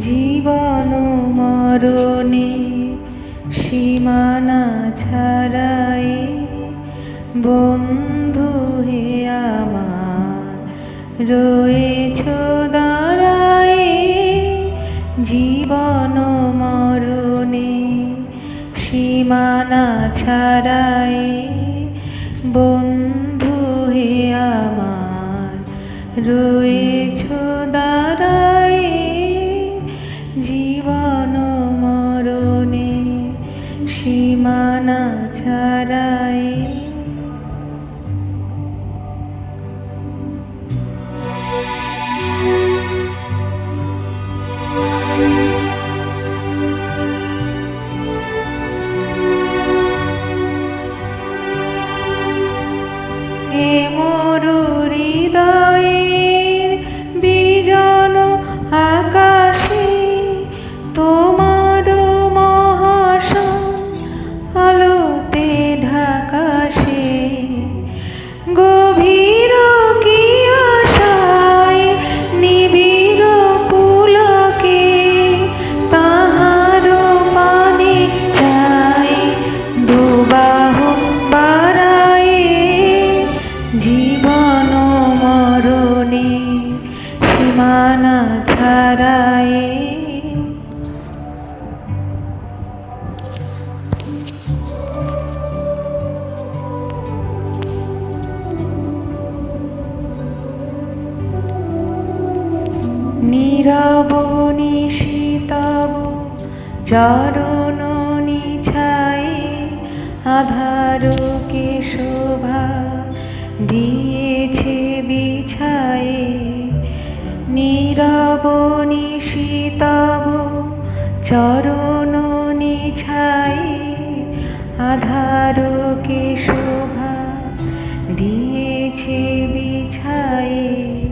জীবন মরণে সীমানা ছাড়াই বন্ধু হে আমার, রয়েছ দাঁড়াই জীবন মরণে সীমানা ছাড়াই বন্ধু হে আমার, রয়েছ দাঁড়াই সীমানা ছাড়াই নীরব নিশীতব চরণ নিছাই আধারকে শোভা দিয়েছে বিছায়ে। নীরব নিশীতব চরণ নিছাই আধারকে শোভা দিয়েছে বিছায়ে।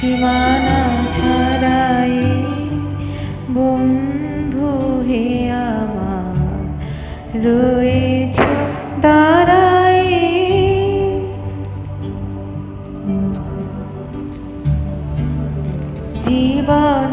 সীমানা ছাড়াই। বন্ধু হে আমার রয়েছ দাঁড়াই জীবন